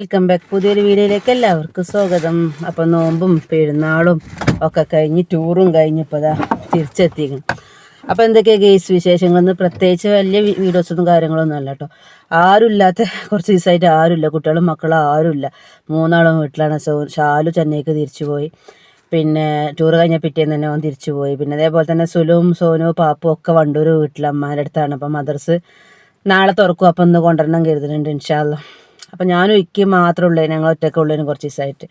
Welcome back പുതിയൊരു വീഡിയോയിലേക്ക് എല്ലാവർക്കും സ്വാഗതം. അപ്പം നോമ്പും പെരുന്നാളും ഒക്കെ കഴിഞ്ഞ് ടൂറും കഴിഞ്ഞ് ഇപ്പോൾ ഇതാ തിരിച്ചെത്തിക്കണം അപ്പോൾ എന്തൊക്കെയാണ് കേസ് വിശേഷങ്ങളൊന്നും പ്രത്യേകിച്ച് വലിയ വീഡിയോസൊന്നും കാര്യങ്ങളൊന്നും അല്ല കേട്ടോ ആരുമില്ലാത്ത കുറച്ച് ദിവസമായിട്ട് ആരുമില്ല. കുട്ടികളും മക്കളും ആരുമില്ല. മൂന്നാളും വീട്ടിലാണ്. സോ ഷാലു ചെന്നൈക്ക് തിരിച്ചു പോയി. പിന്നെ ടൂർ കഴിഞ്ഞ പിറ്റേന്ന് തന്നെ അവൻ തിരിച്ചു പോയി. പിന്നെ അതേപോലെ തന്നെ സുലും സോനു പാപ്പും ഒക്കെ വണ്ടൂർ വീട്ടിൽ അമ്മാരുടെ അടുത്താണ് അപ്പം മദർസ് നാളെ തുറക്കും. അപ്പം ഒന്ന് കൊണ്ടുവരണം കരുതുന്നുണ്ട് ഇൻഷാല്ല അപ്പം ഞാനും മാത്രമേ ഉള്ളൂ. ഞങ്ങൾ ഒറ്റയ്ക്ക് ഉള്ളതിന് കുറച്ച് ദിവസമായിട്ട്.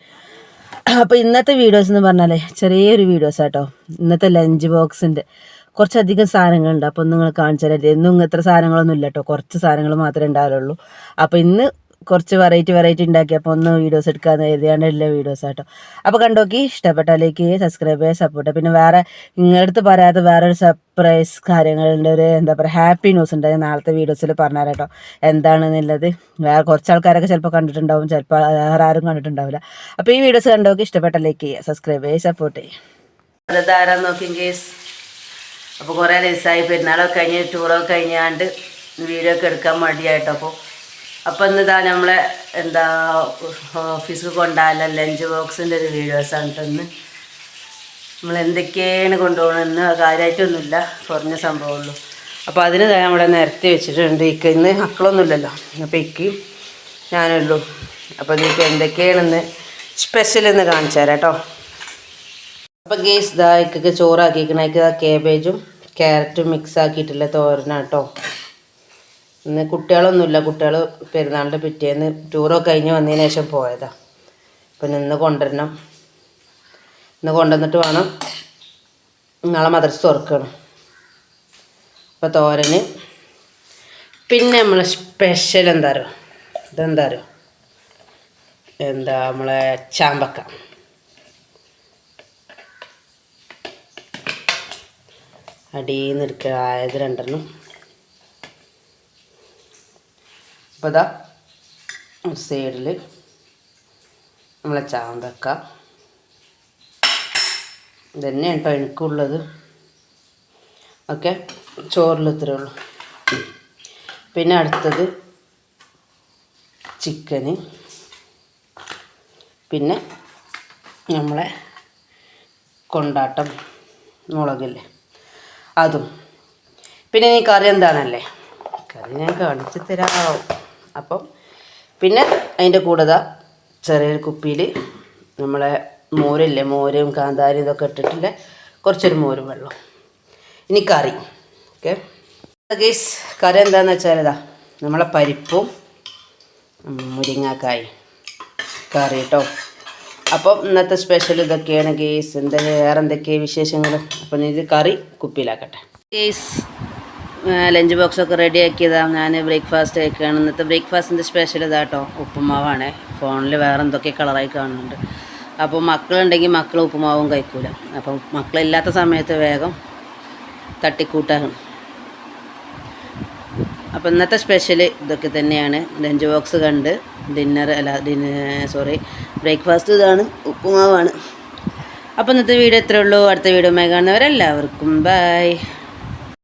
അപ്പോൾ ഇന്നത്തെ വീഡിയോസ് എന്ന് പറഞ്ഞാൽ ചെറിയൊരു വീഡിയോസ് ആട്ടോ. ഇന്നത്തെ ലഞ്ച് ബോക്സിന്റെ കുറച്ചധികം സാധനങ്ങളുണ്ട്. അപ്പോൾ നിങ്ങൾ കാണിച്ചു എന്നും ഇത്ര സാധനങ്ങളൊന്നും ഇല്ല കേട്ടോ കുറച്ച് സാധനങ്ങൾ മാത്രമേ ഉണ്ടാവുള്ളൂ. അപ്പോൾ ഇന്ന് കുറച്ച് വെറൈറ്റി വെറൈറ്റി ഉണ്ടാക്കി. അപ്പോൾ ഒന്ന് വീഡിയോസ് എടുക്കാമെന്ന് എഴുതിയാണ്ട് എല്ലാ വീഡിയോസ് ആട്ടോ. അപ്പോൾ കണ്ടോക്കി ഇഷ്ടപ്പെട്ടാലേക്ക് സബ്സ്ക്രൈബ് ചെയ്യുക സപ്പോർട്ട് പിന്നെ വേറെ നിങ്ങളടുത്ത് പറയാത്ത പറയാത്ത വേറൊരു സർപ്രൈസ് കാര്യങ്ങളുടെ ഒരു എന്താ പറയുക ഹാപ്പി ന്യൂസ് ഉണ്ട്. ഞാൻ നാളത്തെ വീഡിയോസിൽ പറഞ്ഞാൽ കേട്ടോ എന്താണെന്നുള്ളത്? വേറെ കുറച്ച് ആൾക്കാരൊക്കെ ചിലപ്പോൾ കണ്ടിട്ടുണ്ടാവും. ചിലപ്പോൾ വേറെ ആരും കണ്ടിട്ടുണ്ടാവില്ല. അപ്പോൾ ഈ വീഡിയോസ് കണ്ടോക്കി ഇഷ്ടപ്പെട്ട ലൈക്ക് ചെയ്യുക സബ്സ്ക്രൈബ് ചെയ്യുക സപ്പോർട്ട് ചെയ്യുക. അത് ആരാ നോക്കി കേസ് അപ്പോൾ കുറേ ദിവസമായി പെരുന്നാളൊക്കെ കഴിഞ്ഞ് ടൂറൊക്കെ കഴിഞ്ഞാണ്ട് വീഡിയോ ഒക്കെ എടുക്കാൻ മടിയായിട്ട് ഇന്ന് ഇതാ നമ്മളെ എന്താ ഓഫീസിൽ കൊണ്ടാല ലഞ്ച് ബോക്സിന്റെ ഒരു വീഡിയോസ് ആണ് ഇന്ന്. നമ്മൾ എന്തൊക്കെയാണ് കൊണ്ടുപോകണമെന്ന് കാര്യമായിട്ടൊന്നുമില്ല കുറഞ്ഞ സംഭവമുള്ളൂ. അപ്പോൾ അതിന് ദാ നമ്മുടെ നിരത്തി വെച്ചിട്ടുണ്ട് ഇക്ക. ഇന്ന് മക്കളൊന്നുമില്ലല്ലോ അപ്പോൾ ഇക്കയും ഞാനുള്ളൂ. അപ്പോൾ ഇതിക്ക് എന്തൊക്കെയാണെന്ന് സ്പെഷ്യൽ എന്ന് കാണിച്ചു തരാം കേട്ടോ അപ്പോൾ ഗേസ് ഇതാ ഇക്കൊക്കെ ചോറാക്കിയിരിക്കണേക്ക് കേബേജും ക്യാരറ്റും മിക്സ് ആക്കിയിട്ടുള്ള തോരനാണ് കേട്ടോ ഇന്ന് കുട്ടികളൊന്നുമില്ല. കുട്ടികൾ പെരുന്നാളിന്റെ പിറ്റേന്ന് ടൂറൊക്കെ കഴിഞ്ഞ് വന്നതിന് ശേഷം പോയതാ. അപ്പം ഇന്ന് കൊണ്ടുവരണം. ഇന്ന് കൊണ്ടുവന്നിട്ട് വേണം നാളെ മദർസ് തുറക്കണം. അപ്പോൾ തോരന്. പിന്നെ നമ്മളെ സ്പെഷ്യൽ എന്താ അറിയോ? ഇതെന്താ അറിയോ? എന്താ നമ്മളെ ചാമ്പക്ക. അടിയിൽ നിന്ന് എടുക്കുക. ആയത് രണ്ടെണ്ണം. അപ്പോൾ ഇതാ ഒരു സൈഡിൽ നമ്മളെ ചാമ്പക്ക. ഇതന്നെയാണ് കേട്ടോ എനിക്കുള്ളത്. ഓക്കെ ചോറിൽ ഇത്രേ ഉള്ളൂ. പിന്നെ അടുത്തത് ചിക്കന്. പിന്നെ നമ്മളെ കൊണ്ടാട്ടം മുളകില്ലേ അതും. പിന്നെ ഈ കറി എന്താണല്ലേ? കറി ഞാൻ കാണിച്ചു തരാം. അപ്പം പിന്നെ അതിന്റെ കൂടെ ചെറിയൊരു കുപ്പിയിൽ നമ്മളെ മോരില്ലേ മോരും കാന്താരി ഇതൊക്കെ ഇട്ടിട്ടില്ലേ കുറച്ചൊരു മോരും വെള്ളം. ഇനി കറി. ഓക്കെ. ഗീസ് കറി എന്താണെന്ന് വെച്ചാൽ ഇതാ നമ്മളെ പരിപ്പും മുരിങ്ങാക്കായി. കറി കേട്ടോ അപ്പം ഇന്നത്തെ സ്പെഷ്യൽ ഇതൊക്കെയാണ് ഗേസ്. എന്താ വേറെ എന്തൊക്കെയാണ് വിശേഷങ്ങൾ അപ്പം ഇത് കറി കുപ്പിയിലാക്കട്ടെ. ഗേസ് ലഞ്ച് ബോക്സ് ഒക്കെ റെഡി ആക്കിയതാണ് ഞാൻ ബ്രേക്ക്ഫാസ്റ്റ് കഴിക്കുകയാണ് ഇന്നത്തെ ബ്രേക്ക്ഫാസ്റ്റിന്റെ സ്പെഷ്യൽ ഇതാട്ടോ ഉപ്പുമാവാണ്. ഫോണിൽ വേറെ എന്തൊക്കെ കളറായി കാണുന്നുണ്ട്. അപ്പോൾ മക്കളുണ്ടെങ്കിൽ മക്കൾ ഉപ്പുമാവും കഴിക്കൂല. അപ്പം മക്കളില്ലാത്ത സമയത്ത് വേഗം തട്ടിക്കൂട്ടാണ്. അപ്പോൾ ഇന്നത്തെ സ്പെഷ്യൽ ഇതൊക്കെ തന്നെയാണ്. ലഞ്ച് ബോക്സ് കണ്ട് ഡിന്നർ അല്ല ഡിന്ന സോറി ബ്രേക്ക്ഫാസ്റ്റ് ഇതാണ് ഉപ്പുമാവാണ്. അപ്പോൾ ഇന്നത്തെ വീഡിയോ ഇത്രയേ ഉള്ളൂ. അടുത്ത വീഡിയോ കാണുന്നവരെല്ലാവർക്കും ബൈ